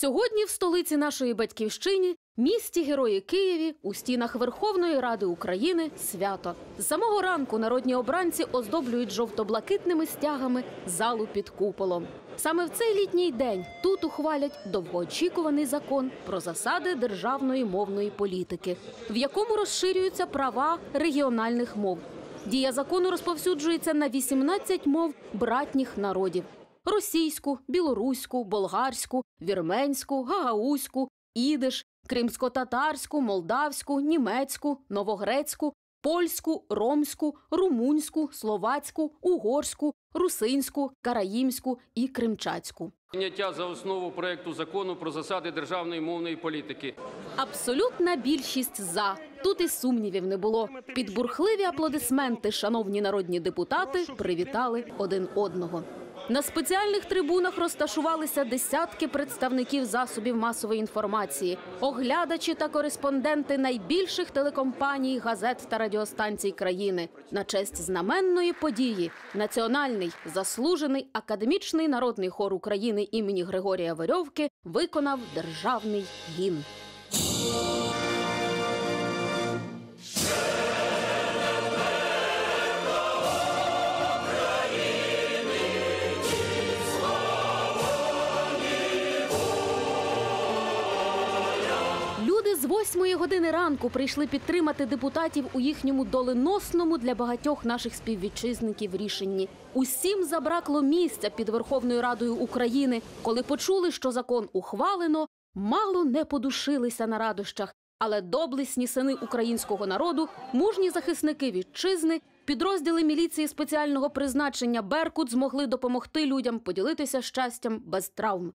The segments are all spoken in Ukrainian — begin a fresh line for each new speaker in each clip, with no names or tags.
Сьогодні в столиці нашої батьківщини, місті Герої Києві, у стінах Верховної Ради України свято. З самого ранку народні обранці оздоблюють жовто-блакитними стягами залу під куполом. Саме в цей літній день тут ухвалять довгоочікуваний закон про засади державної мовної політики, в якому розширюються права регіональних мов. Дія закону розповсюджується на 18 мов братніх народів: російську, білоруську, болгарську, вірменську, гагаузьку, ідиш, кримсько-татарську, молдавську, німецьку, новогрецьку, польську, ромську, румунську, словацьку, угорську, русинську, караїмську і кримчацьку.
Прийняття за основу проекту закону про засади державної мовної політики.
Абсолютна більшість за тут і сумнівів не було. Під бурхливі аплодисменти, шановні народні депутати, привітали один одного. На спеціальних трибунах розташувалися десятки представників засобів масової інформації, оглядачі та кореспонденти найбільших телекомпаній, газет та радіостанцій країни. На честь знаменної події національний заслужений академічний народний хор України імені Григорія Верьовки виконав державний гімн. Восьмої години ранку прийшли підтримати депутатів у їхньому доленосному для багатьох наших співвітчизників рішенні. Усім забракло місця під Верховною Радою України. Коли почули, що закон ухвалено, мало не подушилися на радощах. Але доблесні сини українського народу, мужні захисники вітчизни, підрозділи міліції спеціального призначення Беркут змогли допомогти людям поділитися щастям без травм.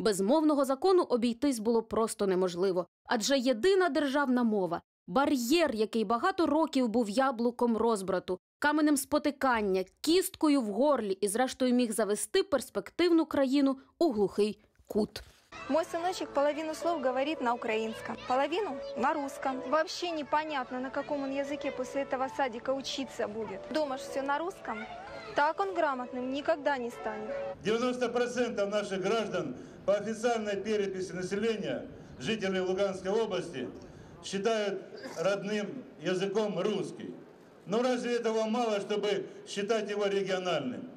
Без мовного закону обійтись було просто неможливо, адже єдина державна мова бар'єр, який багато років був яблуком розбрату, каменем спотикання, кісткою в горлі і, зрештою, міг завести перспективну країну у глухий кут.
Мой сыночек половину слов говорит на украинском, половину на русском. Вообще непонятно, на каком он языке после этого садика учиться будет. Дома ж все на русском. Так он грамотным никогда не станет.
90% наших граждан по официальной переписи населения, жителей Луганской области, считают родным языком русский. Но разве этого мало, чтобы считать его региональным?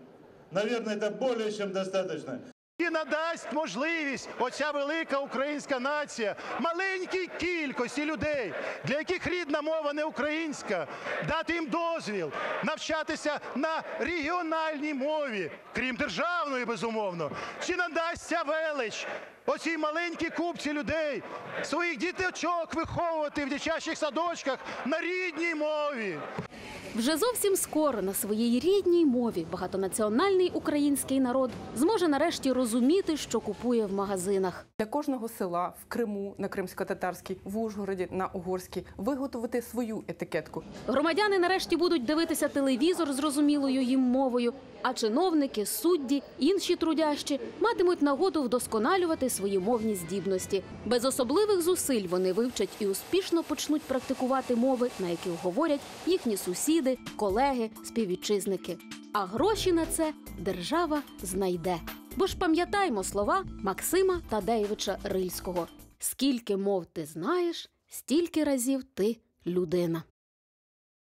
Наверное, это более чем достаточно.
І надасть можливість оця велика українська нація маленькій кількості людей, для яких рідна мова не українська, дати їм дозвіл навчатися на регіональній мові, крім державної, безумовно. Чи надасться велич оцій маленькій купці людей своїх діточок виховувати в дитячих садочках на рідній мові?
Вже зовсім скоро на своїй рідній мові багатонаціональний український народ зможе нарешті розуміти, що купує в магазинах.
Для кожного села в Криму на кримсько-татарській, в Ужгороді на угорській виготовити свою етикетку.
Громадяни нарешті будуть дивитися телевізор зрозумілою їм мовою, а чиновники, судді, інші трудящі матимуть нагоду вдосконалювати свої мовні здібності. Без особливих зусиль вони вивчать і успішно почнуть практикувати мови, на яких говорять їхні сусіди, колеги, співвітчизники. А гроші на це держава знайде. Бо ж пам'ятаймо слова Максима Тадеєвича Рильського: скільки мов ти знаєш, стільки разів ти людина.